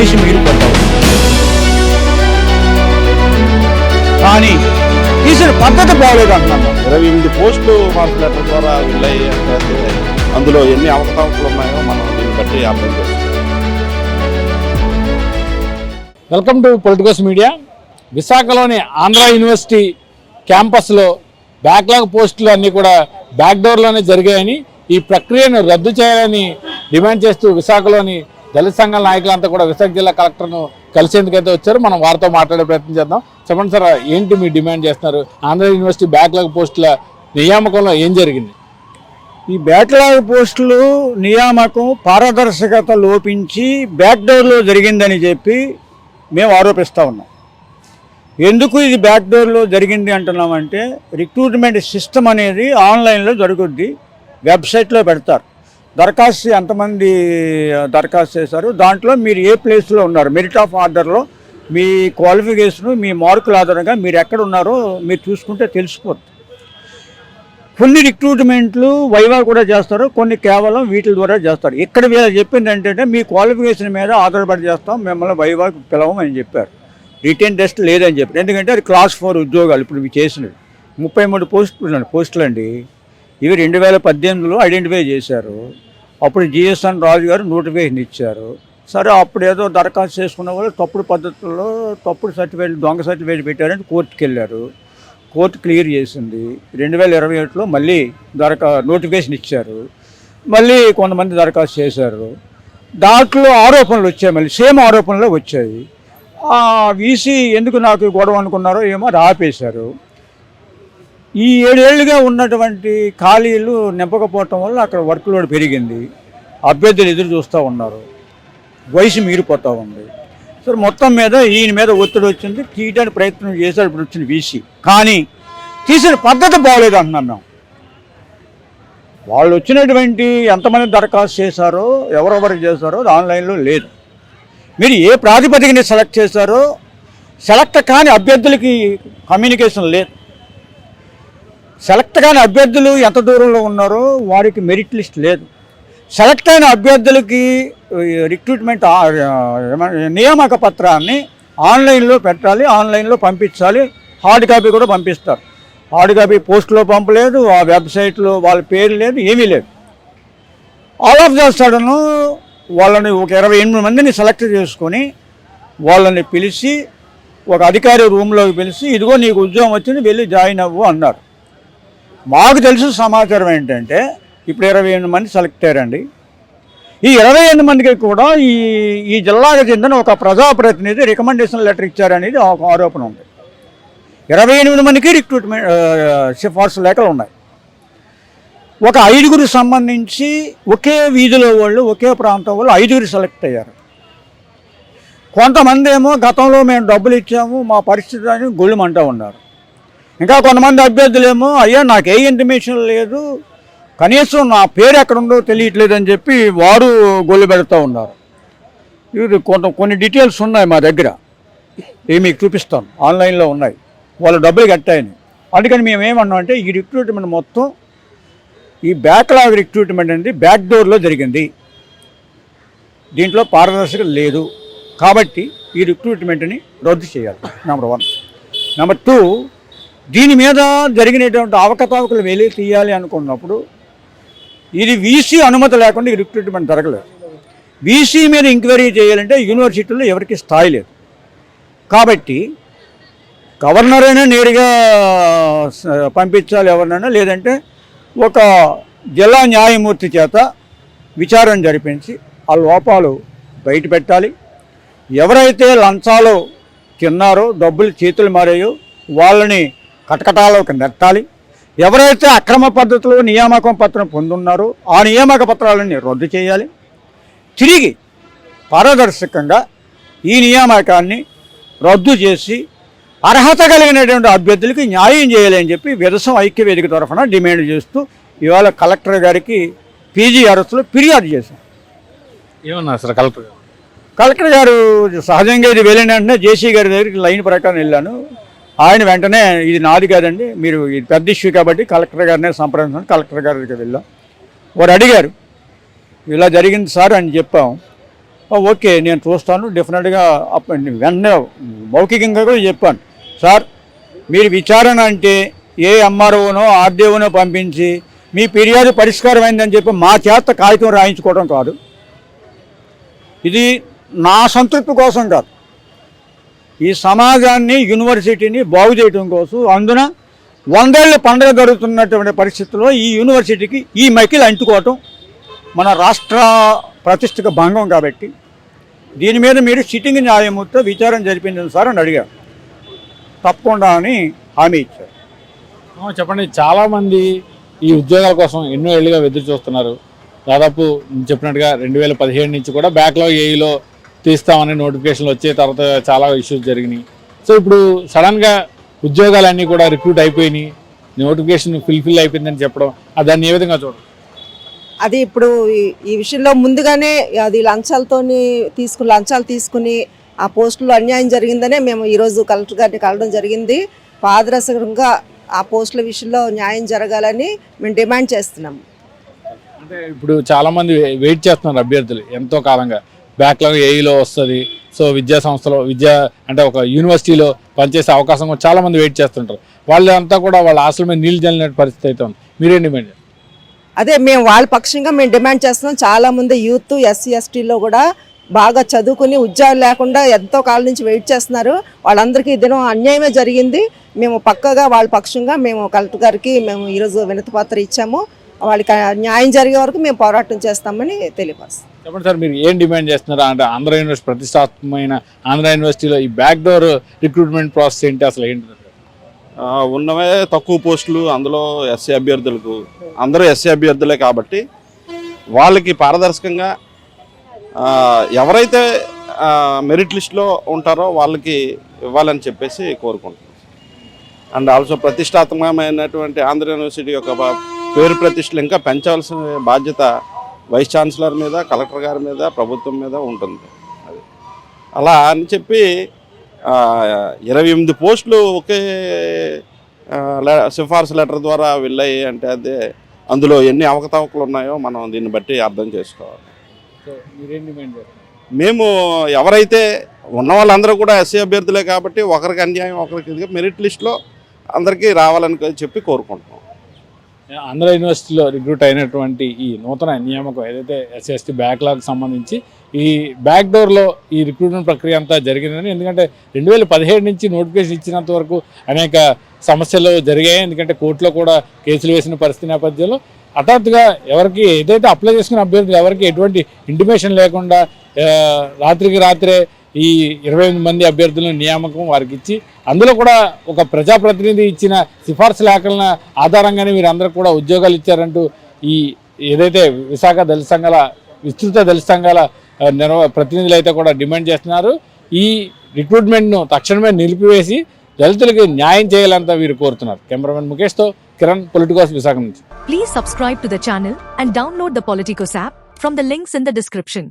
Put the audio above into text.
వయసు మీరిపోతావు కానీ తీసిన పద్ధతి బాగలేదు అంటున్నాను ఇరవై ఎనిమిది పోస్టులు మార్క్ లెటర్ ద్వారా వెళ్ళాయి అంటే అందులో ఎన్ని అవకతవకలు ఉన్నాయో మనం దీన్ని బట్టి అర్థం చేసుకోవాలి. Welcome to politicals media. విశాఖలోని ఆంధ్ర యూనివర్సిటీ క్యాంపస్లో బ్యాక్లాగ్ పోస్టులు అన్నీ కూడా బ్యాక్ డోర్లోనే జరిగాయని ఈ ప్రక్రియను రద్దు చేయాలని డిమాండ్ చేస్తూ విశాఖలోని దళిత సంఘాల నాయకులంతా కూడా విశాఖ జిల్లా కలెక్టర్ను కలిసేందుకైతే వచ్చారు మనం వారితో మాట్లాడే ప్రయత్నం చేద్దాం. చెప్పండి సార్ ఏంటి మీ డిమాండ్ చేస్తున్నారు? ఆంధ్ర యూనివర్సిటీ బ్యాక్లాగ్ పోస్టుల నియామకంలో ఏం జరిగింది? ఈ బ్యాక్లాగ్ పోస్టులు నియామకం పారదర్శకత లోపించి బ్యాక్డోర్లో జరిగిందని చెప్పి మేము ఆరోపిస్తూ ఉన్నాం. ఎందుకు ఇది బ్యాక్ డోర్లో జరిగింది అంటున్నామంటే రిక్రూట్మెంట్ సిస్టమ్ అనేది ఆన్లైన్లో జరుగుద్ది వెబ్సైట్లో పెడతారు. దరఖాస్తు ఎంతమంది దరఖాస్తు చేశారు? దాంట్లో మీరు ఏ ప్లేస్లో ఉన్నారు? మెరిట్ ఆఫ్ ఆర్డర్లో మీ క్వాలిఫికేషన్ మీ మార్కుల ఆధారంగా మీరు ఎక్కడ ఉన్నారో మీరు చూసుకుంటే తెలిసిపోతుంది కొన్ని రిక్రూట్మెంట్లు వైవా కూడా చేస్తారు. కొన్ని కేవలం వీటి ద్వారా చేస్తారు. ఇక్కడ వీళ్ళు చెప్పింది ఏంటంటే మీ క్వాలిఫికేషన్ మీద ఆధారపడి చేస్తాం మిమ్మల్ని వైవాకి అని చెప్పారు. రిటర్న్ టెస్ట్ లేదని చెప్పారు. ఎందుకంటే అది క్లాస్ ఫోర్ ఉద్యోగాలు ఇప్పుడు ఇవి చేసినవి. ముప్పై మూడు పోస్టులు పోస్టులు అండి. ఇవి రెండు వేల పద్దెనిమిదిలో ఐడెంటిఫై చేశారు. అప్పుడు జిఎస్ఎన్ రాజు గారు నోటిఫికేషన్ ఇచ్చారు. సరే అప్పుడు ఏదో దరఖాస్తు చేసుకున్న వాళ్ళు తప్పుడు పద్ధతుల్లో తప్పుడు సర్టిఫికేట్ దొంగ సర్టిఫికేట్ పెట్టారని కోర్టుకి వెళ్ళారు కోర్టు క్లియర్ చేసింది. రెండు వేల ఇరవై ఒకటిలో మళ్ళీ దరఖా నోటిఫికేషన్ ఇచ్చారు. మళ్ళీ కొంతమంది దరఖాస్తు చేశారు. దాంట్లో ఆరోపణలు వచ్చాయి మళ్ళీ సేమ్ ఆరోపణలు వచ్చాయి. వీసీ ఎందుకు నాకు గొడవ అనుకున్నారో ఏమో అది ఆపేశారు. ఈ ఏడేళ్ళుగా ఉన్నటువంటి ఖాళీలు నింపకపోవటం వల్ల అక్కడ వర్క్ లోడ్ పెరిగింది. అభ్యర్థులు ఎదురు చూస్తూ ఉన్నారు. వయసు మీరిపోతూ ఉంది. సో మొత్తం మీద ఈయన మీద ఒత్తిడి వచ్చింది. తీయడానికి ప్రయత్నం చేశాడు ఇప్పుడు వచ్చిన వీసీ. కానీ తీసిన పద్ధతి బాగోలేదు అంటున్నాం మేము. వాళ్ళు వచ్చినటువంటి ఎంతమంది దరఖాస్తు చేశారో ఎవరెవరు చేశారో ఆన్లైన్లో లేదు. మీరు ఏ ప్రాతిపదికని సెలెక్ట్ చేశారో సెలెక్ట్ కాని అభ్యర్థులకి కమ్యూనికేషన్ లేదు. సెలెక్ట్ కాని అభ్యర్థులు ఎంత దూరంలో ఉన్నారో వారికి మెరిట్ లిస్ట్ లేదు. సెలెక్ట్ అయిన అభ్యర్థులకి రిక్రూట్మెంట్ నియామక పత్రాన్ని ఆన్లైన్లో పెట్టాలి ఆన్లైన్లో పంపించాలి హార్డ్ కాపీ కూడా పంపిస్తారు. హార్డ్ కాపీ పోస్ట్లో పంపలేదు ఆ వెబ్సైట్లో వాళ్ళ పేరు లేదు ఏమీ లేదు. ఆల్ ఆఫ్ ద సడన్ వాళ్ళని ఒక ఇరవై ఎనిమిది మందిని సెలెక్ట్ చేసుకొని వాళ్ళని పిలిచి ఒక అధికారి రూమ్లోకి పిలిచి ఇదిగో నీకు ఉద్యోగం వచ్చింది వెళ్ళి జాయిన్ అవ్వు అన్నారు. మాకు తెలిసిన సమాచారం ఏంటంటే ఇప్పుడు ఇరవై ఎనిమిది మంది సెలెక్ట్ అయ్యారండి. ఈ ఇరవై ఎనిమిది మందికి కూడా ఈ ఈ జిల్లాకు చెందిన ఒక ప్రజాప్రతినిధి రికమెండేషన్ లెటర్ ఇచ్చారనేది ఒక ఆరోపణ ఉంది. ఇరవై ఎనిమిది మందికి రిక్రూట్మెంట్ సిఫార్సు లేఖలు ఉన్నాయి. ఒక ఐదుగురు సంబంధించి ఒకే వీధిలో వాళ్ళు ఒకే ప్రాంతం వాళ్ళు ఐదుగురు సెలెక్ట్ అయ్యారు. కొంతమంది ఏమో గతంలో మేము డబ్బులు ఇచ్చాము మా పరిస్థితి అని గొళ్ళుమంటూ ఉన్నారు. ఇంకా కొంతమంది అభ్యర్థులేమో అయ్యా నాకు ఏ ఇంటిమేషన్ లేదు. కనీసం నా పేరు ఎక్కడుందో తెలియట్లేదు అని చెప్పి వారు గొల్లు పెడుతూ ఉన్నారు. ఇది కొంత కొన్ని డీటెయిల్స్ ఉన్నాయి మా దగ్గర. ఇవి మీకు చూపిస్తాను. ఆన్లైన్లో ఉన్నాయి. వాళ్ళు డబ్బులు కట్టాయని. అందుకని మేము ఏమన్నాం అంటే ఈ రిక్రూట్మెంట్ మొత్తం ఈ బ్యాక్లాగ్ రిక్రూట్మెంట్ అనేది బ్యాక్ డోర్లో జరిగింది. దీంట్లో పారదర్శకత లేదు. కాబట్టి ఈ రిక్రూట్మెంట్ని రద్దు చేయాలి నెంబర్ వన్ నెంబర్ టూ దీని మీద జరిగినటువంటి అవకతవకలు వెలి తీయాలి అనుకున్నప్పుడు ఇది వీసీ అనుమతి లేకుండా ఈ రిక్రూట్మెంట్ జరగలేదు. వీసీ మీద ఎంక్వైరీ చేయాలంటే యూనివర్సిటీలో ఎవరికి స్థాయి లేదు. కాబట్టి గవర్నర్ అయినా నేరుగా పంపించాలి ఎవరినైనా లేదంటే ఒక జిల్లా న్యాయమూర్తి చేత విచారణ జరిపించి ఆ లోపాలు బయట పెట్టాలి. ఎవరైతే లంచాలు తిన్నారో డబ్బులు చేతులు మారాయో వాళ్ళని కటకటాలోకి నెట్టాలి. ఎవరైతే అక్రమ పద్ధతిలో నియామకం పత్రం పొందున్నారో ఆ నియామక పత్రాలని రద్దు చేయాలి. తిరిగి పారదర్శకంగా ఈ నియామకాన్ని రద్దు చేసి అర్హత కలిగినటువంటి అభ్యర్థులకి న్యాయం చేయాలని చెప్పి విరసం ఐక్య వేదిక తరఫున డిమాండ్ చేస్తూ ఇవాళ కలెక్టర్ గారికి పీజీ అరెస్టులో ఫిర్యాదు చేశాం. ఏమన్నారు సార్ కలెక్టర్ కలెక్టర్ గారు సహజంగా ఇది వెళ్ళిన వెంటనే జేసీ గారి దగ్గరికి లైన్ ప్రకారం వెళ్ళాను. ఆయన వెంటనే ఇది నాది కాదండి మీరు ఇది పెద్ద ఇష్యూ కాబట్టి కలెక్టర్ గారినే సంప్రదించండి కలెక్టర్ గారి వెళ్ళాం. వారు అడిగారు ఇలా జరిగింది సార్ అని చెప్పాం. ఓకే నేను చూస్తాను డెఫినెట్గా వెంటనే మౌఖికంగా కూడా చెప్పాను. సార్ మీరు విచారణ అంటే ఏ ఎంఆర్ఓనో ఆర్డీఓనో పంపించి మీ ఫిర్యాదు పరిష్కారం అయిందని చెప్పి మా చేత కాగితం రాయించుకోవడం కాదు. ఇది నా సంతృప్తి కోసం కాదు. ఈ సమాజాన్ని యూనివర్సిటీని బాగు చేయడం కోసం అందున వందేళ్ళ పండుగ జరుగుతున్నటువంటి పరిస్థితుల్లో ఈ యూనివర్సిటీకి ఈ మైకిల్ అంటుకోవటం మన రాష్ట్ర ప్రతిష్టకు భంగం కాబట్టి దీని మీద మీరు సిట్టింగ్ న్యాయమూర్తితో విచారం జరిపించండి సార్ అని అడిగారు. తప్పకుండా అని హామీ ఇచ్చారు. చెప్పండి చాలామంది ఈ ఉద్యోగాల కోసం ఎన్నో ఏళ్ళుగా ఎదురు చూస్తున్నారు. దాదాపు చెప్పినట్టుగా రెండు వేల పదిహేడు నుంచి కూడా బ్యాక్లాగ్ ఏఈలో తీస్తామని నోటిఫికేషన్లు వచ్చే తర్వాత చాలా ఇష్యూస్ జరిగినాయి. సో ఇప్పుడు సడన్గా ఉద్యోగాలన్నీ కూడా రిక్రూట్ అయిపోయినాయి. నోటిఫికేషన్ ఫుల్ఫిల్ అయిపోయిందని చెప్పడం దాన్ని ఏ విధంగా చూడండి అది ఇప్పుడు ఈ- విషయంలో ముందుగానే అది లంచాలతోని తీసుకుని లంచాలు తీసుకుని ఆ పోస్టులో అన్యాయం జరిగిందనే మేము ఈరోజు కలెక్టర్ గారిని కలవడం జరిగింది. పారదర్శకంగా ఆ పోస్టుల విషయంలో న్యాయం జరగాలని మేము డిమాండ్ చేస్తున్నాము. అంటే ఇప్పుడు చాలా మంది వెయిట్ చేస్తున్నారు అభ్యర్థులు ఎంతో కాలంగా. బ్యాక్లాగ్ ఏఈలో వస్తుంది. సో విద్యా సంస్థలో విద్యా అంటే ఒక యూనివర్సిటీలో పనిచేసే అవకాశం కూడా చాలా మంది వెయిట్ చేస్తుంటారు. వాళ్ళంతా కూడా వాళ్ళ ఆశల మీద నీళ్ళు జల్లిన పరిస్థితి అయితే ఉంది. మీరేం డిమాండ్ అదే మేము వాళ్ళ పక్షంగా మేము డిమాండ్ చేస్తున్నాం. చాలా మంది యూత్ ఎస్సీ ఎస్టీలో కూడా బాగా చదువుకుని ఉద్యోగం లేకుండా ఎంతో కాలం నుంచి వెయిట్ చేస్తున్నారు. వాళ్ళందరికీ దినం అన్యాయమే జరిగింది. మేము పక్కగా వాళ్ళ పక్షంగా మేము కలెక్టర్ గారికి మేము ఈరోజు వినతి పత్ర ఇచ్చాము. వాళ్ళకి న్యాయం జరిగే వరకు మేము పోరాటం చేస్తామని తెలియపరుస్తాం చెప్పండి సార్ మీరు ఏం డిమాండ్ చేస్తున్నారు? అంటే ఆంధ్ర యూనివర్సిటీ ప్రతిష్టాత్మకమైన ఆంధ్ర యూనివర్సిటీలో ఈ బ్యాక్ డోర్ రిక్రూట్మెంట్ ప్రాసెస్ ఏంటి? అసలు ఏంటి? ఉన్నవే తక్కువ పోస్టులు అందులో ఎస్సీ అభ్యర్థులకు అందరూ ఎస్సీ అభ్యర్థులే కాబట్టి వాళ్ళకి పారదర్శకంగా ఎవరైతే మెరిట్ లిస్ట్లో ఉంటారో వాళ్ళకి ఇవ్వాలని చెప్పేసి కోరుకుంటున్నాం. అండ్ ఆల్సో ప్రతిష్టాత్మకమైనటువంటి ఆంధ్ర యూనివర్సిటీ యొక్క పేరు ప్రతిష్టలు ఇంకా పెంచాల్సిన బాధ్యత వైస్ ఛాన్సలర్ మీద కలెక్టర్ గారి మీద ప్రభుత్వం మీద ఉంటుంది అది. అలా అని చెప్పి ఇరవై ఎనిమిది పోస్టులు ఒకే సిఫార్సు లెటర్ ద్వారా వెళ్ళాయి అంటే అదే అందులో ఎన్ని అవకతవకలు ఉన్నాయో మనం దీన్ని బట్టి అర్థం చేసుకోవాలి. మేము ఎవరైతే ఉన్న వాళ్ళందరూ కూడా ఎస్సీ అభ్యర్థులే కాబట్టి ఒకరికి అన్యాయం ఒకరికి మెరిట్ లిస్ట్లో అందరికీ రావాలని చెప్పి కోరుకుంటున్నాం. ఆంధ్ర యూనివర్సిటీలో రిక్రూట్ అయినటువంటి ఈ నూతన నియామకం ఏదైతే ఎస్ఎస్టీ బ్యాక్లాగ్ సంబంధించి ఈ బ్యాక్ డోర్లో ఈ రిక్రూట్మెంట్ ప్రక్రియ అంతా జరిగిందని ఎందుకంటే రెండు వేల పదిహేడు నుంచి నోటిఫికేషన్ ఇచ్చినంత వరకు అనేక సమస్యలు జరిగాయి. ఎందుకంటే కోర్టులో కూడా కేసులు వేసిన పరిస్థితి నేపథ్యంలో. హఠాత్తుగా ఎవరికి ఏదైతే అప్లై చేసుకున్న అభ్యర్థులు ఎవరికి ఎటువంటి ఇంటిమేషన్ లేకుండా రాత్రికి రాత్రే ఈ ఇరవై మంది అభ్యర్థులను నియామకం వారికి ఇచ్చి అందులో కూడా ఒక ప్రజాప్రతినిధి ఇచ్చిన సిఫార్సు లేఖల ఆధారంగానే వీరందరూ కూడా ఉద్యోగాలు ఇచ్చారంటూ ఈ ఏదైతే విశాఖ దళిత సంఘాల విస్తృత దళిత సంఘాల నిర్వ ప్రతినిధులు అయితే కూడా డిమాండ్ చేస్తున్నారు. ఈ రిక్రూట్మెంట్ను తక్షణమే నిలిపివేసి దళితులకు న్యాయం చేయాలంతా వీరు కోరుతున్నారు. కెమెరామెన్ ముఖేష్తో కిరణ్ పొలిటికోస్ విశాఖ నుంచి. Please subscribe to the channel and download the Politicos app from the links in the description